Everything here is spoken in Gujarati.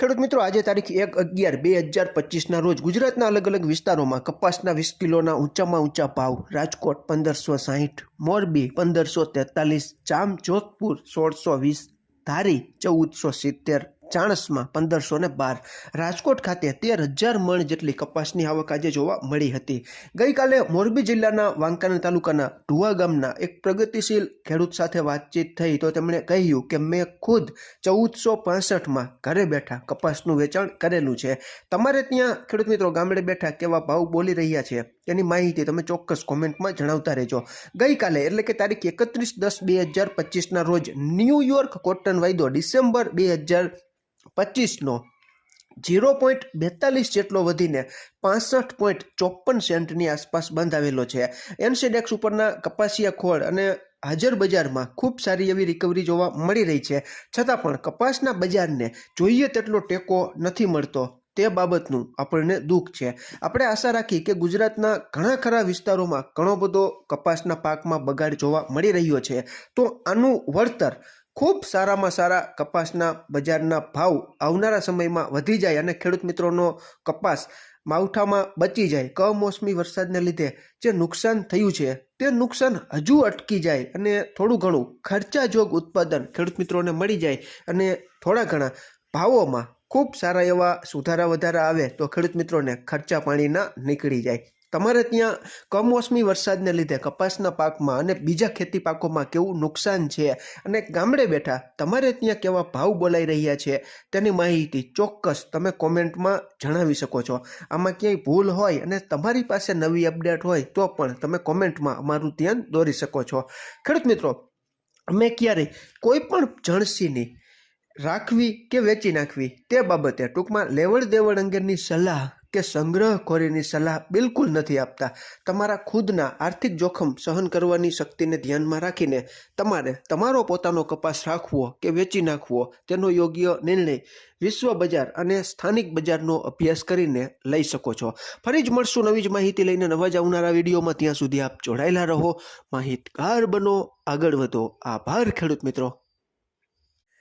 ખેડૂત મિત્રો, આજે તારીખ એક અગિયાર બે હજાર પચીસના રોજ ગુજરાતના અલગ અલગ વિસ્તારોમાં કપાસના વીસ કિલોના ઊંચામાં ઊંચા ભાવ. રાજકોટ પંદરસો સાહીઠ, મોરબી પંદરસો તેતાલીસ જામ જોધપુર સોળસો વીસ, ધારી ચૌદસો સિત્તેર ચાણસમાં પંદરસો ને બાર. રાજકોટ ખાતે તેર હજાર મણ જેટલી કપાસની આવક આજે જોવા મળી હતી. ગઈકાલે મોરબી જિલ્લાના વાંકાના તાલુકાના ઢુવા ગામના એક પ્રગતિશીલ ખેડૂત સાથે વાતચીત થઈ તો તેમણે કહ્યું કે મેં ખુદ ચૌદસો પાસઠમાં ઘરે બેઠા કપાસનું વેચાણ કરેલું છે. તમારે ત્યાં ખેડૂત મિત્રો ગામડે બેઠા કેવા ભાવ બોલી રહ્યા છે? તેની માહિતી તમે ચોક્કસ કોમેન્ટમાં જણાવતા રહેજો. ગઈકાલે એટલે કે તારીખ એકત્રીસ દસ બે હજાર પચીસના રોજ ન્યૂયોર્ક કોટન વાયદો ડિસેમ્બર બે હજાર પચીસનો. ઝીરો પોઈન્ટ બેતાલીસ જેટલો વધીને પાસઠ પોઈન્ટ ચોપન સેન્ટની આસપાસ બંધાવેલો છે. એનસીડેક્સ ઉપરના કપાસિયા ખોળ અને હાજર બજારમાં ખૂબ સારી એવી રિકવરી જોવા મળી રહી છે. છતાં પણ કપાસના બજારને જોઈએ તેટલો ટેકો નથી મળતો. તે બાબતનું આપણને દુઃખ છે. આપણે આશા રાખી કે ગુજરાતના ઘણા ખરા વિસ્તારોમાં ઘણો બધો કપાસના પાકમાં બગાડ જોવા મળી રહ્યો છે. તો આનું વળતર ખૂબ સારામાં સારા કપાસના બજારના ભાવ આવનારા સમયમાં વધી જાય અને ખેડૂત મિત્રોનો કપાસ માવઠામાં બચી જાય. કમોસમી વરસાદને લીધે જે નુકસાન થયું છે તે નુકસાન હજુ અટકી જાય અને થોડું ઘણું ખર્ચાજોગ ઉત્પાદન ખેડૂત મિત્રોને મળી જાય અને થોડા ઘણા ભાવોમાં ખૂબ સારા એવા સુધારા વધારા આવે તો ખેડૂત મિત્રોને ખર્ચા પાણીના નીકળી જાય. તમારે ત્યાં કમોસમી વરસાદને લીધે કપાસના પાકમાં અને બીજા ખેતી પાકોમાં કેવું નુકસાન છે અને ગામડે બેઠા તમારે ત્યાં કેવા ભાવ બોલાઈ રહ્યા છે તેની માહિતી ચોક્કસ તમે કોમેન્ટમાં જણાવી શકો છો. આમાં ક્યાંય ભૂલ હોય અને તમારી પાસે નવી અપડેટ હોય તો પણ તમે કોમેન્ટમાં અમારું ધ્યાન દોરી શકો છો. ખેડૂત મિત્રો, અમે ક્યારેય કોઈ પણ જણસીની રાખવી કે વેચી નાખવી તે બાબતે ટૂંકમાં લેવડ દેવડ અંગેની સલાહ કે સંગ્રહખોરીની સલાહ બિલકુલ નથી આપતા. તમારા ખુદના આર્થિક જોખમ સહન કરવાની શક્તિને ધ્યાનમાં રાખીને તમારે તમારો પોતાનો કપાસ રાખવો કે વેચી નાખવો તેનો યોગ્ય નિર્ણય વિશ્વ બજાર અને સ્થાનિક બજારનો અભ્યાસ કરીને લઈ શકો છો. ફરી જ મળશું નવી જ માહિતી લઈને નવા જ આવનારા વિડીયોમાં. ત્યાં સુધી આપ જોડાયેલા રહો. માહિતગાર બનો. આગળ વધો. આભાર ખેડૂત મિત્રો.